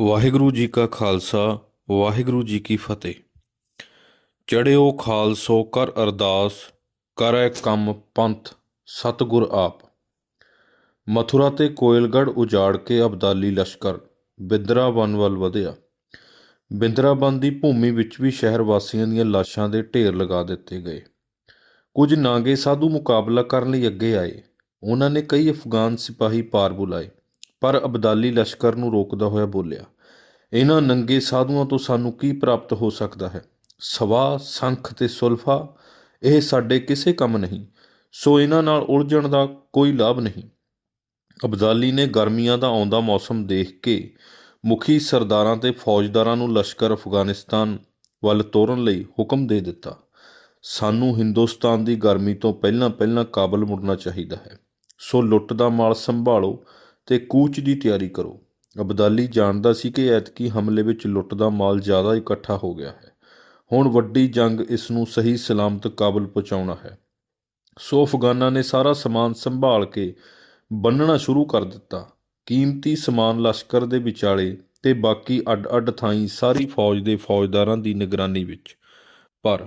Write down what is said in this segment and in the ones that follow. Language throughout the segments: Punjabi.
ਵਾਹਿਗੁਰੂ ਜੀ ਕਾ ਖਾਲਸਾ, ਵਾਹਿਗੁਰੂ ਜੀ ਕੀ ਫਤਿਹ। ਚੜਿਓ ਖਾਲਸੋ, ਕਰ ਅਰਦਾਸ, ਕਰੈ ਕੰਮ ਪੰਥ, ਸਤਿਗੁਰ ਆਪ। ਮਥੁਰਾ ਤੇ ਕੋਇਲਗੜ੍ਹ ਉਜਾੜ ਕੇ ਅਬਦਾਲੀ ਲਸ਼ਕਰ ਬਿੰਦਰਾਬਨ ਵੱਲ ਵਧਿਆ। ਬਿੰਦਰਾਬਨ ਦੀ ਭੂਮੀ ਵਿੱਚ ਵੀ ਸ਼ਹਿਰ ਵਾਸੀਆਂ ਦੀਆਂ ਲਾਸ਼ਾਂ ਦੇ ਢੇਰ ਲਗਾ ਦਿੱਤੇ ਗਏ। ਕੁਝ ਨਾਗੇ ਸਾਧੂ ਮੁਕਾਬਲਾ ਕਰਨ ਲਈ ਅੱਗੇ ਆਏ। ਉਹਨਾਂ ਨੇ ਕਈ ਅਫਗਾਨ ਸਿਪਾਹੀ ਪਾਰ ਬੁਲਾਏ। ਪਰ ਅਬਦਾਲੀ ਲਸ਼ਕਰ ਨੂੰ ਰੋਕਦਾ ਹੋਇਆ ਬੋਲਿਆ, ਇਹਨਾਂ ਨੰਗੇ ਸਾਧੂਆਂ ਤੋਂ ਸਾਨੂੰ ਕੀ ਪ੍ਰਾਪਤ ਹੋ ਸਕਦਾ ਹੈ? ਸਵਾ, ਸੰਖ ਤੇ ਸੁਲਫਾ, ਇਹ ਸਾਡੇ ਕਿਸੇ ਕੰਮ ਨਹੀਂ, ਸੋ ਇਹਨਾਂ ਨਾਲ ਉਲਝਣ ਦਾ ਕੋਈ ਲਾਭ ਨਹੀਂ। ਅਬਦਾਲੀ ਨੇ ਗਰਮੀਆਂ ਦਾ ਆਉਂਦਾ ਮੌਸਮ ਦੇਖ ਕੇ ਮੁਖੀ ਸਰਦਾਰਾਂ ਤੇ ਫੌਜਦਾਰਾਂ ਨੂੰ ਲਸ਼ਕਰ ਅਫਗਾਨਿਸਤਾਨ ਵੱਲ ਤੋਰਨ ਲਈ ਹੁਕਮ ਦੇ ਦਿੱਤਾ, ਸਾਨੂੰ ਹਿੰਦੁਸਤਾਨ ਦੀ ਗਰਮੀ ਤੋਂ ਪਹਿਲਾਂ ਪਹਿਲਾਂ ਕਾਬਲ ਮੁੜਨਾ ਚਾਹੀਦਾ ਹੈ, ਸੋ ਲੁੱਟ ਦਾ ਮਾਲ ਸੰਭਾਲੋ ਅਤੇ ਕੂਚ ਦੀ ਤਿਆਰੀ ਕਰੋ। ਅਬਦਾਲੀ ਜਾਣਦਾ ਸੀ ਕਿ ਐਤਕੀ ਹਮਲੇ ਵਿੱਚ ਲੁੱਟ ਦਾ ਮਾਲ ਜ਼ਿਆਦਾ ਇਕੱਠਾ ਹੋ ਗਿਆ ਹੈ। ਹੁਣ ਵੱਡੀ ਜੰਗ ਇਸ ਨੂੰ ਸਹੀ ਸਲਾਮਤ ਕਾਬਲ ਪਹੁੰਚਾਉਣਾ ਹੈ। ਸੋ ਅਫਗਾਨਾਂ ਨੇ ਸਾਰਾ ਸਮਾਨ ਸੰਭਾਲ ਕੇ ਬੰਨਣਾ ਸ਼ੁਰੂ ਕਰ ਦਿੱਤਾ। ਕੀਮਤੀ ਸਮਾਨ ਲਸ਼ਕਰ ਦੇ ਵਿਚਾਲੇ ਤੇ ਬਾਕੀ ਅੱਡ-ਅੱਡ ਥਾਈਂ ਸਾਰੀ ਫੌਜ ਦੇ ਫੌਜਦਾਰਾਂ ਦੀ ਨਿਗਰਾਨੀ ਵਿੱਚ। ਪਰ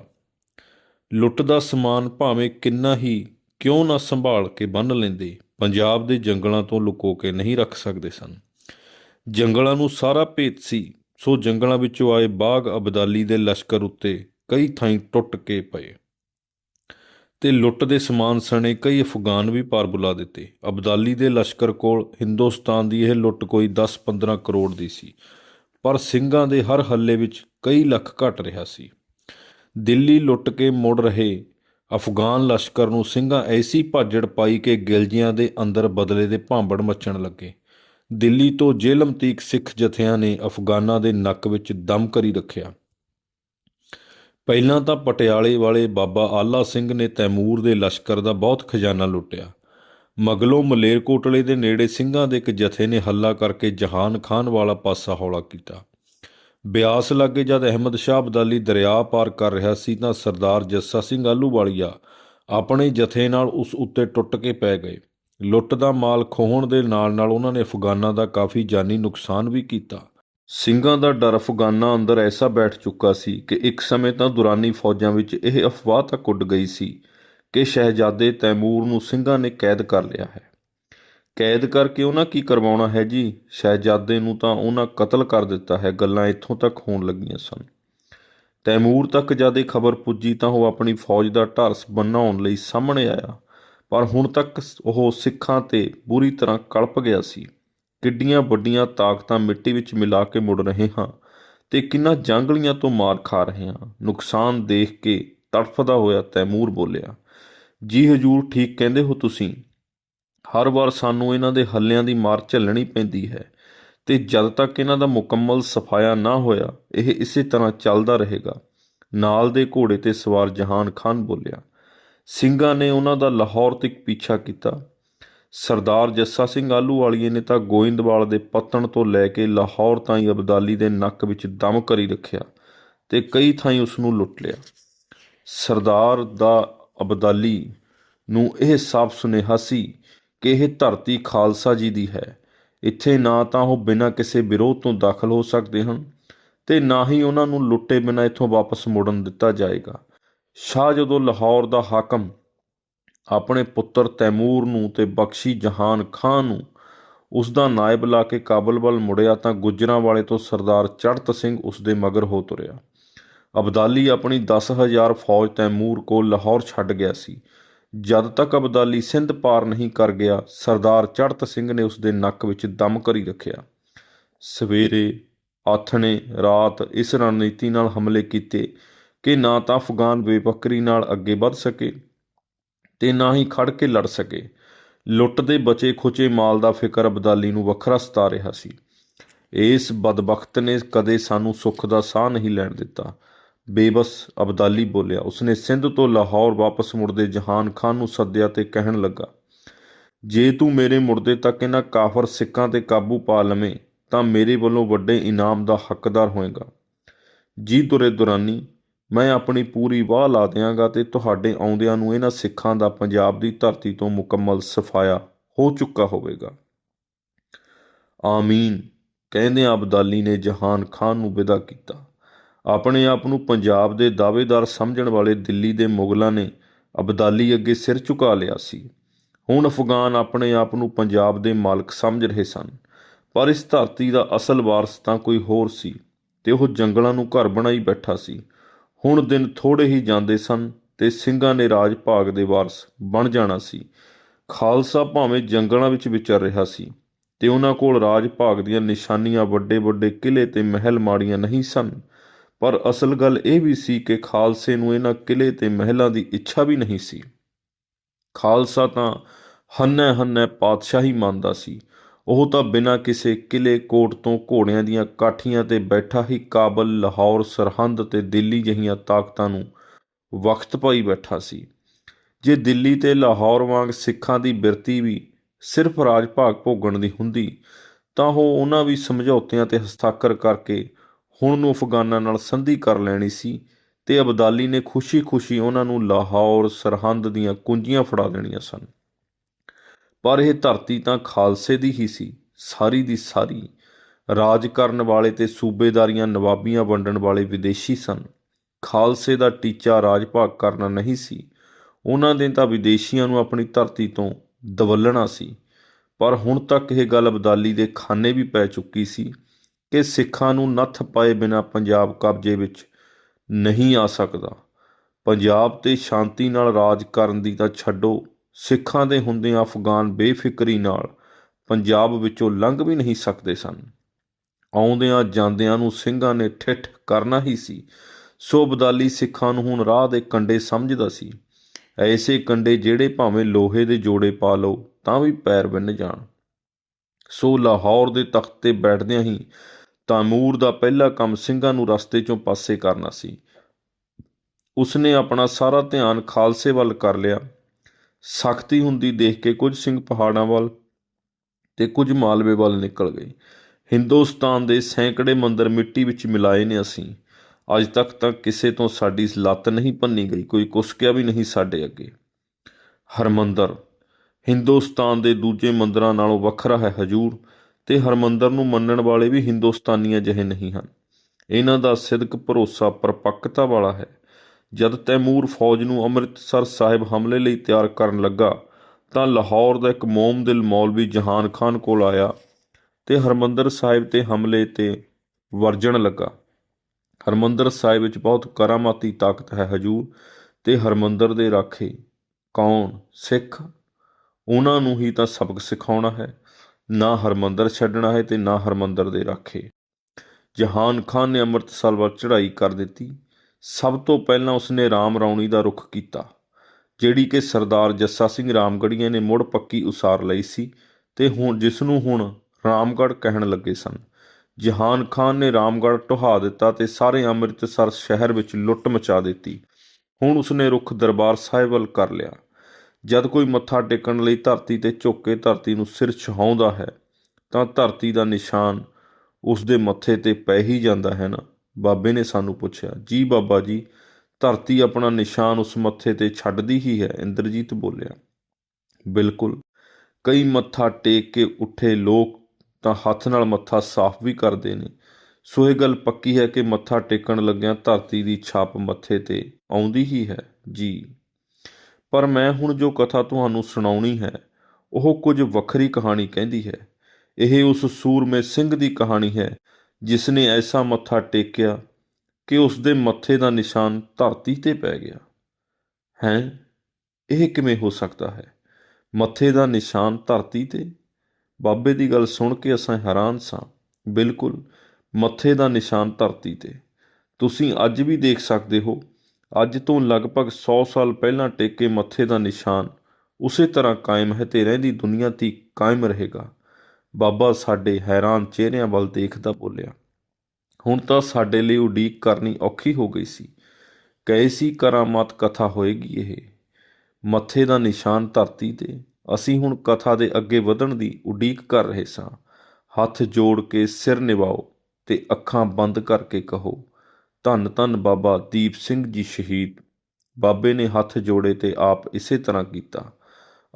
ਲੁੱਟ ਦਾ ਸਮਾਨ ਭਾਵੇਂ ਕਿੰਨਾ ਹੀ ਕਿਉਂ ਨਾ ਸੰਭਾਲ ਕੇ ਬੰਨ ਲੈਂਦੇ ਪੰਜਾਬ ਦੇ ਜੰਗਲਾਂ ਤੋਂ ਲੁਕੋ ਕੇ ਨਹੀਂ ਰੱਖ ਸਕਦੇ ਸਨ। ਜੰਗਲਾਂ ਨੂੰ ਸਾਰਾ ਭੇਤ ਸੀ, ਸੋ ਜੰਗਲਾਂ ਵਿੱਚੋਂ ਆਏ ਬਾਗ ਅਬਦਾਲੀ ਦੇ ਲਸ਼ਕਰ ਉੱਤੇ ਕਈ ਥਾਈਂ ਟੁੱਟ ਕੇ ਪਏ। ਤੇ ਲੁੱਟ ਦੇ ਸਮਾਨ ਸਣੇ ਕਈ ਅਫਗਾਨ ਵੀ ਪਾਰ ਬੁਲਾ ਦਿੱਤੇ। ਅਬਦਾਲੀ ਦੇ ਲਸ਼ਕਰ ਕੋਲ ਹਿੰਦੁਸਤਾਨ ਦੀ ਇਹ ਲੁੱਟ ਕੋਈ 10-15 ਕਰੋੜ ਦੀ ਸੀ, ਪਰ ਸਿੰਘਾਂ ਦੇ ਹਰ ਹੱਲੇ ਵਿੱਚ ਕਈ ਲੱਖ ਘਟ ਰਿਹਾ ਸੀ। ਦਿੱਲੀ ਲੁੱਟ ਕੇ ਮੁੜ ਰਹੇ ਅਫਗਾਨ ਲਸ਼ਕਰ ਨੂੰ ਸਿੰਘਾਂ ਐਸੀ ਭਾਜੜ ਪਾਈ ਕਿ ਗਿਲਜੀਆਂ ਦੇ ਅੰਦਰ ਬਦਲੇ ਦੇ ਭਾਂਬੜ ਮੱਚਣ ਲੱਗੇ। ਦਿੱਲੀ ਤੋਂ ਜੇਲਮ ਤੀਕ ਸਿੱਖ ਜਥਿਆਂ ਨੇ ਅਫਗਾਨਾਂ ਦੇ ਨੱਕ ਵਿੱਚ ਦਮ ਕਰੀ ਰੱਖਿਆ। ਪਹਿਲਾਂ ਤਾਂ ਪਟਿਆਲੇ ਵਾਲੇ ਬਾਬਾ ਆਲਾ ਸਿੰਘ ਨੇ ਤੈਮੂਰ ਦੇ ਲਸ਼ਕਰ ਦਾ ਬਹੁਤ ਖਜ਼ਾਨਾ ਲੁੱਟਿਆ। ਮਗਲੋਂ ਮਲੇਰਕੋਟਲੇ ਦੇ ਨੇੜੇ ਸਿੰਘਾਂ ਦੇ ਇੱਕ ਜਥੇ ਨੇ ਹੱਲਾ ਕਰਕੇ ਜਹਾਨ ਖਾਨ ਵਾਲਾ ਪਾਸਾ ਹੌਲਾ ਕੀਤਾ। ਬਿਆਸ ਲਾਗੇ ਜਦ ਅਹਿਮਦ ਸ਼ਾਹ ਅਬਦਾਲੀ ਦਰਿਆ ਪਾਰ ਕਰ ਰਿਹਾ ਸੀ ਤਾਂ ਸਰਦਾਰ ਜੱਸਾ ਸਿੰਘ ਆਲੂਵਾਲੀਆ ਆਪਣੇ ਜਥੇ ਨਾਲ ਉਸ ਉੱਤੇ ਟੁੱਟ ਕੇ ਪੈ ਗਏ। ਲੁੱਟ ਦਾ ਮਾਲ ਖੋਹਣ ਦੇ ਨਾਲ ਨਾਲ ਉਹਨਾਂ ਨੇ ਅਫਗਾਨਾਂ ਦਾ ਕਾਫੀ ਜਾਨੀ ਨੁਕਸਾਨ ਵੀ ਕੀਤਾ। ਸਿੰਘਾਂ ਦਾ ਡਰ ਅਫਗਾਨਾਂ ਅੰਦਰ ਐਸਾ ਬੈਠ ਚੁੱਕਾ ਸੀ ਕਿ ਇੱਕ ਸਮੇਂ ਤਾਂ ਦੁਰਾਨੀ ਫੌਜਾਂ ਵਿੱਚ ਇਹ ਅਫਵਾਹ ਤੱਕ ਉੱਡ ਗਈ ਸੀ ਕਿ ਸ਼ਹਿਜ਼ਾਦੇ ਤੈਮੂਰ ਨੂੰ ਸਿੰਘਾਂ ਨੇ ਕੈਦ ਕਰ ਲਿਆ ਹੈ। ਕੈਦ ਕਰਕੇ ਉਹਨਾਂ ਕੀ ਕਰਵਾਉਣਾ ਹੈ ਜੀ? ਸ਼ਹਿਜ਼ਾਦੇ ਨੂੰ ਤਾਂ ਉਹਨਾਂ ਕਤਲ ਕਰ ਦਿੱਤਾ ਹੈ, ਗੱਲਾਂ ਇੱਥੋਂ ਤੱਕ ਹੋਣ ਲੱਗੀਆਂ ਸਨ। ਤੈਮੂਰ ਤੱਕ ਜਦ ਇਹ ਖਬਰ ਪੁੱਜੀ ਤਾਂ ਉਹ ਆਪਣੀ ਫੌਜ ਦਾ ਢਾਰਸ ਬਣਾਉਣ ਲਈ ਸਾਹਮਣੇ ਆਇਆ। ਪਰ ਹੁਣ ਤੱਕ ਉਹ ਸਿੱਖਾਂ ਤੇ ਬੁਰੀ ਤਰ੍ਹਾਂ ਕਲਪ ਗਿਆ ਸੀ। ਕਿੱਡੀਆਂ ਵੱਡੀਆਂ ਤਾਕਤਾਂ ਮਿੱਟੀ ਵਿੱਚ ਮਿਲਾ ਕੇ ਮੁੜ ਰਹੇ ਹਾਂ ਤੇ ਕਿੰਨਾ ਜੰਗਲੀਆਂ ਤੋਂ ਮਾਰ ਖਾ ਰਹੇ ਹਾਂ। ਨੁਕਸਾਨ ਦੇਖ ਕੇ ਤੜਫਦਾ ਹੋਇਆ ਤੈਮੂਰ ਬੋਲਿਆ, ਜੀ ਹਜੂਰ, ਠੀਕ ਕਹਿੰਦੇ ਹੋ ਤੁਸੀਂ? ਹਰ ਵਾਰ ਸਾਨੂੰ ਇਹਨਾਂ ਦੇ ਹੱਲਿਆਂ ਦੀ ਮਾਰ ਝੱਲਣੀ ਪੈਂਦੀ ਹੈ ਤੇ ਜਦ ਤੱਕ ਇਹਨਾਂ ਦਾ ਮੁਕੰਮਲ ਸਫਾਇਆ ਨਾ ਹੋਇਆ, ਇਹ ਇਸੇ ਤਰ੍ਹਾਂ ਚੱਲਦਾ ਰਹੇਗਾ। ਨਾਲ ਦੇ ਘੋੜੇ ਤੇ ਸਵਾਰ ਜਹਾਨ ਖਾਨ ਬੋਲਿਆ, ਸਿੰਘਾਂ ਨੇ ਉਹਨਾਂ ਦਾ ਲਾਹੌਰ ਤੱਕ ਪਿੱਛਾ ਕੀਤਾ। ਸਰਦਾਰ ਜੱਸਾ ਸਿੰਘ ਆਲੂ ਵਾਲੀਏ ਨੇ ਤਾਂ ਗੋਇੰਦਵਾਲ ਦੇ ਪੱਤਣ ਤੋਂ ਲੈ ਕੇ ਲਾਹੌਰ ਤਾਈਂ ਅਬਦਾਲੀ ਦੇ ਨੱਕ ਵਿੱਚ ਦਮ ਕਰੀ ਰੱਖਿਆ ਤੇ ਕਈ ਥਾਈਂ ਉਸ ਨੂੰ ਲੁੱਟ ਲਿਆ। ਸਰਦਾਰ ਦਾ ਅਬਦਾਲੀ ਨੂੰ ਇਹ ਸਾਫ਼ ਸੁਨੇਹਾ ਸੀ ਕਿ ਇਹ ਧਰਤੀ ਖਾਲਸਾ ਜੀ ਦੀ ਹੈ। ਇੱਥੇ ਨਾ ਤਾਂ ਉਹ ਬਿਨਾਂ ਕਿਸੇ ਵਿਰੋਧ ਤੋਂ ਦਾਖਲ ਹੋ ਸਕਦੇ ਹਨ ਤੇ ਨਾ ਹੀ ਉਹਨਾਂ ਨੂੰ ਲੁੱਟੇ ਬਿਨਾਂ ਇੱਥੋਂ ਵਾਪਸ ਮੁੜਨ ਦਿੱਤਾ ਜਾਏਗਾ। ਸ਼ਾਹ ਜਦੋਂ ਲਾਹੌਰ ਦਾ ਹਾਕਮ ਆਪਣੇ ਪੁੱਤਰ ਤੈਮੂਰ ਨੂੰ ਤੇ ਬਖਸ਼ੀ ਜਹਾਨ ਖਾਨ ਨੂੰ ਉਸ ਦਾ ਨਾਇਬ ਲਾ ਕੇ ਕਾਬਲ ਵੱਲ ਮੁੜਿਆ ਤਾਂ ਗੁੱਜਰਾਂ ਵਾਲੇ ਤੋਂ ਸਰਦਾਰ ਚੜਤ ਸਿੰਘ ਉਸ ਦੇ ਮਗਰ ਹੋ ਤੁਰਿਆ। ਅਬਦਾਲੀ ਆਪਣੀ 10000 ਫੌਜ ਤੈਮੂਰ ਕੋਲ ਲਾਹੌਰ ਛੱਡ ਗਿਆ ਸੀ। ਜਦ ਤੱਕ ਅਬਦਾਲੀ ਸਿੰਧ ਪਾਰ ਨਹੀਂ ਕਰ ਗਿਆ, ਸਰਦਾਰ ਚੜਤ ਸਿੰਘ ਨੇ ਉਸ ਦੇ ਨੱਕ ਵਿੱਚ ਦਮ ਕਰੀ ਰੱਖਿਆ। ਸਵੇਰੇ, ਆਥਣੇ, ਰਾਤ ਇਸ ਰਣਨੀਤੀ ਨਾਲ ਹਮਲੇ ਕੀਤੇ ਕਿ ਨਾ ਤਾਂ ਅਫਗਾਨ ਬੇਫਕਰੀ ਨਾਲ ਅੱਗੇ ਵੱਧ ਸਕੇ ਤੇ ਨਾ ਹੀ ਖੜ ਕੇ ਲੜ ਸਕੇ। ਲੁੱਟ ਦੇ ਬਚੇ ਖੁਚੇ ਮਾਲ ਦਾ ਫਿਕਰ ਅਬਦਾਲੀ ਨੂੰ ਵੱਖਰਾ ਸਤਾ ਰਿਹਾ ਸੀ। ਇਸ ਬਦਬਖਤ ਨੇ ਕਦੇ ਸਾਨੂੰ ਸੁੱਖ ਦਾ ਸਾਹ ਨਹੀਂ ਲੈਣ ਦਿੱਤਾ। ਬੇਬਸ ਅਬਦਾਲੀ ਬੋਲਿਆ, ਉਸਨੇ ਸਿੰਧ ਤੋਂ ਲਾਹੌਰ ਵਾਪਸ ਮੁੜਦੇ ਜਹਾਨ ਖਾਨ ਨੂੰ ਸੱਦਿਆ ਤੇ ਕਹਿਣ ਲੱਗਾ, ਜੇ ਤੂੰ ਮੇਰੇ ਮੁਰਦੇ ਤੱਕ ਇਹਨਾਂ ਕਾਫਰ ਸਿੱਖਾਂ ਤੇ ਕਾਬੂ ਪਾ ਲਵੇਂ, ਤਾਂ ਮੇਰੇ ਵੱਲੋਂ ਵੱਡੇ ਇਨਾਮ ਦਾ ਹੱਕਦਾਰ ਹੋਏਗਾ। ਜੀ ਤੁਰੇ ਦੁਰਾਨੀ, ਮੈਂ ਆਪਣੀ ਪੂਰੀ ਵਾਹ ਲਾ ਦਿਆਂਗਾ ਤੇ ਤੁਹਾਡੇ ਆਉਂਦਿਆਂ ਨੂੰ ਇਹਨਾਂ ਸਿੱਖਾਂ ਦਾ ਪੰਜਾਬ ਦੀ ਧਰਤੀ ਤੋਂ ਮੁਕੰਮਲ ਸਫਾਇਆ ਹੋ ਚੁੱਕਾ ਹੋਵੇਗਾ। ਆਮੀਨ। ਕਹਿੰਦਿਆਂ ਅਬਦਾਲੀ ਨੇ ਜਹਾਨ ਖਾਨ ਨੂੰ ਵਿਦਾ ਕੀਤਾ। ਆਪਣੇ ਆਪ ਨੂੰ ਪੰਜਾਬ ਦੇ ਦਾਅਵੇਦਾਰ ਸਮਝਣ ਵਾਲੇ ਦਿੱਲੀ ਦੇ ਮੁਗਲਾਂ ਨੇ ਅਬਦਾਲੀ ਅੱਗੇ ਸਿਰ ਝੁਕਾ ਲਿਆ ਸੀ। ਹੁਣ ਅਫਗਾਨ ਆਪਣੇ ਆਪ ਨੂੰ ਪੰਜਾਬ ਦੇ ਮਾਲਕ ਸਮਝ ਰਹੇ ਸਨ, ਪਰ ਇਸ ਧਰਤੀ ਦਾ ਅਸਲ ਵਾਰਸ ਤਾਂ ਕੋਈ ਹੋਰ ਸੀ ਤੇ ਉਹ ਜੰਗਲਾਂ ਨੂੰ ਘਰ ਬਣਾਈ ਬੈਠਾ ਸੀ। ਹੁਣ ਦਿਨ ਥੋੜੇ ਹੀ ਜਾਂਦੇ ਸਨ ਤੇ ਸਿੰਘਾਂ ਨੇ ਰਾਜ ਭਾਗ ਦੇ ਵਾਰਸ ਬਣ ਜਾਣਾ ਸੀ। ਖਾਲਸਾ ਭਾਵੇਂ ਜੰਗਲਾਂ ਵਿੱਚ ਵਿਚਰ ਰਿਹਾ ਸੀ ਤੇ ਉਹਨਾਂ ਕੋਲ ਰਾਜ ਭਾਗ ਦੀਆਂ ਨਿਸ਼ਾਨੀਆਂ ਵੱਡੇ ਵੱਡੇ ਕਿਲੇ ਤੇ ਮਹਿਲ ਮਾੜੀਆਂ ਨਹੀਂ ਸਨ। ਪਰ ਅਸਲ ਗੱਲ ਇਹ ਵੀ ਸੀ ਕਿ ਖਾਲਸੇ ਨੂੰ ਇਹਨਾਂ ਕਿਲੇ ਤੇ ਮਹਿਲਾਂ ਦੀ ਇੱਛਾ ਵੀ ਨਹੀਂ ਸੀ। ਖਾਲਸਾ ਤਾਂ ਹੰਨੇ ਹੰਨੇ ਪਾਤਸ਼ਾਹੀ ਮੰਨਦਾ ਸੀ। ਉਹ ਤਾਂ ਬਿਨਾਂ ਕਿਸੇ ਕਿਲੇ ਕੋਟ ਤੋਂ ਘੋੜਿਆਂ ਦੀਆਂ ਕਾਠੀਆਂ ਤੇ ਬੈਠਾ ਹੀ ਕਾਬਲ ਲਾਹੌਰ ਸਰਹੰਦ ਤੇ ਦਿੱਲੀ ਜਿਹੀਆਂ ਤਾਕਤਾਂ ਨੂੰ ਵਕਤ ਪਾਈ ਬੈਠਾ ਸੀ। ਜੇ ਦਿੱਲੀ ਤੇ ਲਾਹੌਰ ਵਾਂਗ ਸਿੱਖਾਂ ਦੀ ਬਿਰਤੀ ਵੀ ਸਿਰਫ ਰਾਜ ਭਾਗ ਭੋਗਣ ਦੀ ਹੁੰਦੀ, ਤਾਂ ਉਹ ਉਹਨਾਂ ਵੀ ਸਮਝੌਤਿਆਂ ਤੇ ਹਸਤਾਖਰ ਕਰਕੇ ਹੁਣ ਨੂੰ ਅਫਗਾਨਾਂ ਨਾਲ ਸੰਧੀ ਕਰ ਲੈਣੀ ਸੀ ਤੇ ਅਬਦਾਲੀ ਨੇ ਖੁਸ਼ੀ-ਖੁਸ਼ੀ ਉਹਨਾਂ ਨੂੰ ਲਾਹੌਰ ਸਰਹੰਦ ਦੀਆਂ ਕੁੰਜੀਆਂ ਫੜਾ ਦੇਣੀਆਂ ਸਨ। ਪਰ ਇਹ ਧਰਤੀ ਤਾਂ ਖਾਲਸੇ ਦੀ ਹੀ ਸੀ, ਸਾਰੀ ਦੀ ਸਾਰੀ। ਰਾਜ ਕਰਨ ਵਾਲੇ ਤੇ ਸੂਬੇਦਾਰੀਆਂ ਨਵਾਬੀਆਂ ਵੰਡਣ ਵਾਲੇ ਵਿਦੇਸ਼ੀ ਸਨ। ਖਾਲਸੇ ਦਾ ਟੀਚਾ ਰਾਜ ਭਾਗ ਕਰਨਾ ਨਹੀਂ ਸੀ। ਉਹਨਾਂ ਦੇ ਤਾਂ ਵਿਦੇਸ਼ੀਆਂ ਨੂੰ ਆਪਣੀ ਧਰਤੀ ਤੋਂ ਦਵਲਣਾ ਸੀ। ਪਰ ਹੁਣ ਤੱਕ ਇਹ ਗੱਲ ਅਬਦਾਲੀ ਦੇ ਖਾਨੇ ਵੀ ਪੈ ਚੁੱਕੀ ਸੀ। ਕਿ ਸਿੱਖਾਂ ਨੂੰ ਨੱਥ ਪਾਏ ਬਿਨਾ ਪੰਜਾਬ ਕਬਜ਼ੇ ਵਿੱਚ ਨਹੀਂ ਆ ਸਕਦਾ। ਪੰਜਾਬ ਤੇ ਸ਼ਾਂਤੀ ਨਾਲ ਰਾਜ ਕਰਨ ਦੀ ਤਾਂ ਛੱਡੋ। ਸਿੱਖਾਂ ਦੇ ਹੁੰਦਿਆਂ ਅਫਗਾਨ ਬੇਫਿਕਰੀ ਨਾਲ ਪੰਜਾਬ ਵਿੱਚੋਂ ਲੰਘ ਵੀ ਨਹੀਂ ਸਕਦੇ ਸਨ। ਆਉਂਦਿਆਂ ਜਾਂਦਿਆਂ ਨੂੰ ਸਿੰਘਾਂ ਨੇ ਠਿੱਠ ਕਰਨਾ ਹੀ ਸੀ। ਸੋ ਬਦਾਲੀ ਸਿੱਖਾਂ ਨੂੰ ਹੁਣ ਰਾਹ ਦੇ ਕੰਡੇ ਸਮਝਦਾ ਸੀ। ਐਸੇ ਕੰਡੇ ਜਿਹੜੇ ਭਾਵੇਂ ਲੋਹੇ ਦੇ ਜੋੜੇ ਪਾ ਲਓ, ਤਾਂ ਵੀ ਪੈਰ ਬੰਨ ਜਾਣ। ਸੋ ਲਾਹੌਰ ਦੇ ਤਖਤ ਤੇ ਬੈਠਦਿਆਂ ਹੀ ਤਾਮੂਰ ਦਾ ਪਹਿਲਾ ਕੰਮ ਸਿੰਘਾਂ ਨੂੰ ਰਸਤੇ ਚੋਂ ਪਾਸੇ ਕਰਨਾ ਸੀ। ਉਸਨੇ ਆਪਣਾ ਸਾਰਾ ਧਿਆਨ ਖਾਲਸੇ ਵੱਲ ਕਰ ਲਿਆ। ਸਖਤੀ ਹੁੰਦੀ ਦੇਖ ਕੇ ਕੁਝ ਸਿੰਘ ਪਹਾੜਾਂ ਵੱਲ ਤੇ ਕੁਝ ਮਾਲਵੇ ਵੱਲ ਨਿਕਲ ਗਏ। ਹਿੰਦੁਸਤਾਨ ਦੇ ਸੈਂਕੜੇ ਮੰਦਰ ਮਿੱਟੀ ਵਿੱਚ ਮਿਲਾਏ ਨੇ ਅਸੀਂ। ਅੱਜ ਤੱਕ ਤਾਂ ਕਿਸੇ ਤੋਂ ਸਾਡੀ ਲੱਤ ਨਹੀਂ ਭੰਨੀ ਗਈ, ਕੋਈ ਕੁਸਕਿਆ ਵੀ ਨਹੀਂ ਸਾਡੇ ਅੱਗੇ। ਹਰਮੰਦਰ, ਹਿੰਦੁਸਤਾਨ ਦੇ ਦੂਜੇ ਮੰਦਰਾਂ ਨਾਲੋਂ ਵੱਖਰਾ ਹੈ ਹਜੂਰ। ਤੇ ਹਰਮੰਦਰ ਨੂੰ ਮੰਨਣ ਵਾਲੇ ਵੀ ਹਿੰਦੁਸਤਾਨੀਆਂ ਜਿਹੇ ਨਹੀਂ ਹਨ। ਇਹਨਾਂ ਦਾ ਸਿਦਕ ਭਰੋਸਾ ਪਰਪੱਕਤਾ ਵਾਲਾ ਹੈ। ਜਦ ਤੈਮੂਰ ਫੌਜ ਨੂੰ ਅੰਮ੍ਰਿਤਸਰ ਸਾਹਿਬ ਹਮਲੇ ਲਈ ਤਿਆਰ ਕਰਨ ਲੱਗਾ, ਤਾਂ ਲਾਹੌਰ ਦਾ ਇੱਕ ਮੋਮਦਿਲ ਮੌਲਵੀ ਜਹਾਨ ਖਾਨ ਕੋਲ ਆਇਆ ਤੇ ਹਰਮੰਦਰ ਸਾਹਿਬ ਤੇ ਹਮਲੇ ਤੇ ਵਰਜਣ ਲੱਗਾ। ਹਰਮੰਦਰ ਸਾਹਿਬ ਵਿੱਚ ਬਹੁਤ ਕਰਾਮਾਤੀ ਤਾਕਤ ਹੈ ਹਜੂਰ ਤੇ ਹਰਮੰਦਰ ਦੇ ਰਾਖੇ ਕੌਣ? ਸਿੱਖ? ਉਹਨਾਂ ਨੂੰ ਹੀ ਤਾਂ ਸਬਕ ਸਿਖਾਉਣਾ ਹੈ। ਨਾ ਹਰਮੰਦਰ ਛੱਡਣਾ ਹੈ ਤੇ ਨਾ ਹਰਮੰਦਰ ਦੇ ਰਾਖੇ। ਜਹਾਨ ਖਾਨ ਨੇ ਅੰਮ੍ਰਿਤਸਰ ਵੱਲ ਚੜ੍ਹਾਈ ਕਰ ਦਿੱਤੀ। ਸਭ ਤੋਂ ਪਹਿਲਾਂ ਉਸਨੇ ਰਾਮ ਰੌਣੀ ਦਾ ਰੁਖ ਕੀਤਾ, ਜਿਹੜੀ ਕਿ ਸਰਦਾਰ ਜੱਸਾ ਸਿੰਘ ਰਾਮਗੜੀਏ ਨੇ ਮੁੜ ਪੱਕੀ ਉਸਾਰ ਲਈ ਸੀ ਤੇ ਹੁਣ ਜਿਸ ਨੂੰ ਹੁਣ ਰਾਮਗੜ੍ਹ ਕਹਿਣ ਲੱਗੇ ਸਨ। ਜਹਾਨ ਖਾਨ ਨੇ ਰਾਮਗੜ੍ਹ ਢੁਹਾ ਦਿੱਤਾ ਤੇ ਸਾਰੇ ਅੰਮ੍ਰਿਤਸਰ ਸ਼ਹਿਰ ਵਿੱਚ ਲੁੱਟ ਮਚਾ ਦਿੱਤੀ। ਹੁਣ ਉਸਨੇ ਰੁਖ ਦਰਬਾਰ ਸਾਹਿਬ ਵੱਲ ਕਰ ਲਿਆ। ਜਦ ਕੋਈ ਮੱਥਾ ਟੇਕਣ ਲਈ ਧਰਤੀ ਤੇ ਝੁੱਕ ਕੇ ਧਰਤੀ ਨੂੰ ਸਿਰ ਛਹਾਉਂਦਾ ਹੈ, ਤਾਂ ਧਰਤੀ ਦਾ ਨਿਸ਼ਾਨ ਉਸ ਦੇ ਮੱਥੇ ਤੇ ਪੈ ਹੀ ਜਾਂਦਾ ਹੈ ਨਾ। ਬਾਬੇ ਨੇ ਸਾਨੂੰ ਪੁੱਛਿਆ, ਜੀ ਬਾਬਾ ਜੀ, ਧਰਤੀ ਆਪਣਾ ਨਿਸ਼ਾਨ ਉਸ ਮੱਥੇ ਤੇ ਛੱਡਦੀ ਹੀ ਹੈ? ਇੰਦਰਜੀਤ ਬੋਲਿਆ, ਬਿਲਕੁਲ। ਕਈ ਮੱਥਾ ਟੇਕ ਕੇ ਉੱਠੇ ਲੋਕ ਤਾਂ ਹੱਥ ਨਾਲ ਮੱਥਾ ਸਾਫ਼ ਵੀ ਕਰਦੇ ਨੇ। ਸੋ ਇਹ ਗੱਲ ਪੱਕੀ ਹੈ ਕਿ ਮੱਥਾ ਟੇਕਣ ਲੱਗਿਆਂ ਧਰਤੀ ਦੀ ਛਾਪ ਮੱਥੇ ਤੇ ਆਉਂਦੀ ਹੀ ਹੈ। ਜੀ। ਪਰ ਮੈਂ ਹੁਣ ਜੋ ਕਥਾ ਤੁਹਾਨੂੰ ਸੁਣਾਉਣੀ ਹੈ, ਉਹ ਕੁਝ ਵੱਖਰੀ ਕਹਾਣੀ ਕਹਿੰਦੀ ਹੈ। ਇਹ ਉਸ ਸੂਰਮੇ ਸਿੰਘ ਦੀ ਕਹਾਣੀ ਹੈ ਜਿਸ ਨੇ ਐਸਾ ਮੱਥਾ ਟੇਕਿਆ ਕਿ ਉਸ ਦੇ ਮੱਥੇ ਦਾ ਨਿਸ਼ਾਨ ਧਰਤੀ ਤੇ ਪੈ ਗਿਆ। ਹੈ? ਇਹ ਕਿਵੇਂ ਹੋ ਸਕਦਾ ਹੈ? ਮੱਥੇ ਦਾ ਨਿਸ਼ਾਨ ਧਰਤੀ ਤੇ? ਬਾਬੇ ਦੀ ਗੱਲ ਸੁਣ ਕੇ ਅਸਾਂ ਹੈਰਾਨ ਸਾਂ। ਬਿਲਕੁਲ, ਮੱਥੇ ਦਾ ਨਿਸ਼ਾਨ ਧਰਤੀ ਤੇ। ਤੁਸੀਂ ਅੱਜ ਵੀ ਦੇਖ ਸਕਦੇ ਹੋ ਅੱਜ ਤੋਂ ਲਗਭਗ 100 ਸਾਲ ਪਹਿਲਾਂ ਟੇਕੇ ਮੱਥੇ ਦਾ ਨਿਸ਼ਾਨ ਉਸੇ ਤਰ੍ਹਾਂ ਕਾਇਮ ਹੈ ਤੇ ਰਹਿੰਦੀ ਦੁਨੀਆ ਤੇ ਕਾਇਮ ਰਹੇਗਾ। ਬਾਬਾ ਸਾਡੇ ਹੈਰਾਨ ਚਿਹਰਿਆਂ ਵੱਲ ਦੇਖਦਾ ਬੋਲਿਆ, ਹੁਣ ਤਾਂ ਸਾਡੇ ਲਈ ਉਡੀਕ ਕਰਨੀ ਔਖੀ ਹੋ ਗਈ ਸੀ। ਕੈਸੀ ਕਰਾਮਾਤ ਕਥਾ ਹੋਏਗੀ ਇਹ? ਮੱਥੇ ਦਾ ਨਿਸ਼ਾਨ ਧਰਤੀ ਤੇ, ਅਸੀਂ ਹੁਣ ਕਥਾ ਦੇ ਅੱਗੇ ਵਧਣ ਦੀ ਉਡੀਕ ਕਰ ਰਹੇ ਸਾਂ। ਹੱਥ ਜੋੜ ਕੇ ਸਿਰ ਨਿਵਾਓ ਤੇ ਅੱਖਾਂ ਬੰਦ ਕਰਕੇ ਕਹੋ ਧੰਨ ਧੰਨ ਬਾਬਾ ਦੀਪ ਸਿੰਘ ਜੀ ਸ਼ਹੀਦ। ਬਾਬੇ ਨੇ ਹੱਥ ਜੋੜੇ ਤੇ ਆਪ ਇਸੇ ਤਰ੍ਹਾਂ ਕੀਤਾ।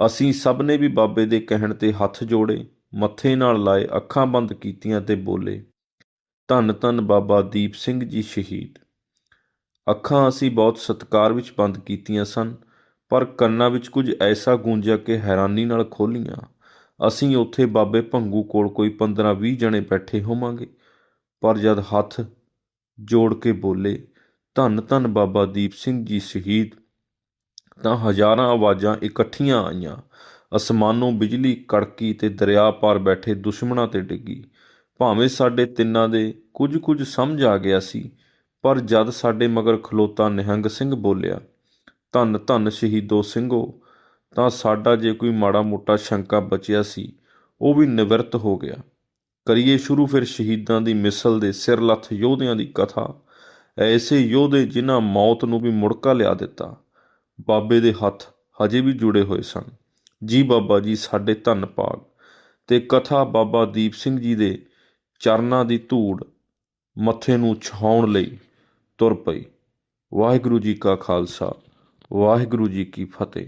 ਅਸੀਂ ਸਭ ਨੇ ਵੀ ਬਾਬੇ ਦੇ ਕਹਿਣ ਤੇ ਹੱਥ ਜੋੜੇ, ਮੱਥੇ ਨਾਲ ਲਾਏ, ਅੱਖਾਂ ਬੰਦ ਕੀਤੀਆਂ ਤੇ ਬੋਲੇ। ਧੰਨ ਧੰਨ ਬਾਬਾ ਦੀਪ ਸਿੰਘ ਜੀ ਸ਼ਹੀਦ। ਅੱਖਾਂ ਅਸੀਂ ਬਹੁਤ ਸਤਿਕਾਰ ਵਿੱਚ ਬੰਦ ਕੀਤੀਆਂ ਸਨ, ਪਰ ਕੰਨਾਂ ਵਿੱਚ ਕੁਝ ਐਸਾ ਗੂੰਜਿਆ ਕਿ ਹੈਰਾਨੀ ਨਾਲ ਖੋਲੀਆਂ ਅਸੀਂ ਉੱਥੇ ਬਾਬੇ ਭੰਗੂ ਕੋਲ ਕੋਈ 15-20 ਜਣੇ ਬੈਠੇ ਹੋਵਾਂਗੇ, ਪਰ ਜਦ ਹੱਥ ਜੋੜ ਕੇ ਬੋਲੇ, ਧੰਨ ਧੰਨ ਬਾਬਾ ਦੀਪ ਸਿੰਘ ਜੀ ਸ਼ਹੀਦ। ਤਾਂ ਹਜ਼ਾਰਾਂ ਆਵਾਜ਼ਾਂ ਇਕੱਠੀਆਂ ਆਈਆਂ। ਅਸਮਾਨੋਂ ਬਿਜਲੀ ਕੜਕੀ ਤੇ ਦਰਿਆ ਪਾਰ ਬੈਠੇ ਦੁਸ਼ਮਣਾਂ ਤੇ ਡਿੱਗੀ। ਭਾਵੇਂ ਸਾਡੇ ਤਿੰਨਾਂ ਦੇ ਕੁਝ ਕੁਝ ਸਮਝ ਆ ਗਿਆ ਸੀ, ਪਰ ਜਦ ਸਾਡੇ ਮਗਰ ਖਲੋਤਾ ਨਿਹੰਗ ਸਿੰਘ ਬੋਲਿਆ, ਧੰਨ ਧੰਨ ਸ਼ਹੀਦੋ ਸਿੰਘੋ, ਤਾਂ ਸਾਡਾ ਜੇ ਕੋਈ ਮਾੜਾ ਮੋਟਾ ਸ਼ੰਕਾ ਬਚਿਆ ਸੀ, ਉਹ ਵੀ ਨਿਵਰਤ ਹੋ ਗਿਆ। ਕਰੀਏ ਸ਼ੁਰੂ ਫਿਰ ਸ਼ਹੀਦਾਂ ਦੀ ਮਿਸਲ ਦੇ ਸਿਰ ਲੱਥ ਯੋਧਿਆਂ ਦੀ ਕਥਾ। ਐਸੇ ਯੋਧੇ ਜਿਨ੍ਹਾਂ ਮੌਤ ਨੂੰ ਵੀ ਮੁੜਕਾ ਲਿਆ ਦਿੱਤਾ। ਬਾਬੇ ਦੇ ਹੱਥ ਹਜੇ ਵੀ ਜੁੜੇ ਹੋਏ ਸਨ। ਜੀ ਬਾਬਾ ਜੀ, ਸਾਡੇ ਧੰਨ ਪਾਗ। ਤੇ ਕਥਾ ਬਾਬਾ ਦੀਪ ਸਿੰਘ ਜੀ ਦੇ ਚਰਨਾਂ ਦੀ ਧੂੜ ਮੱਥੇ ਨੂੰ ਛਾਉਣ ਲਈ ਤੁਰ ਪਈ। ਵਾਹਿਗੁਰੂ ਜੀ ਕਾ ਖਾਲਸਾ, ਵਾਹਿਗੁਰੂ ਜੀ ਕੀ ਫਤਿਹ।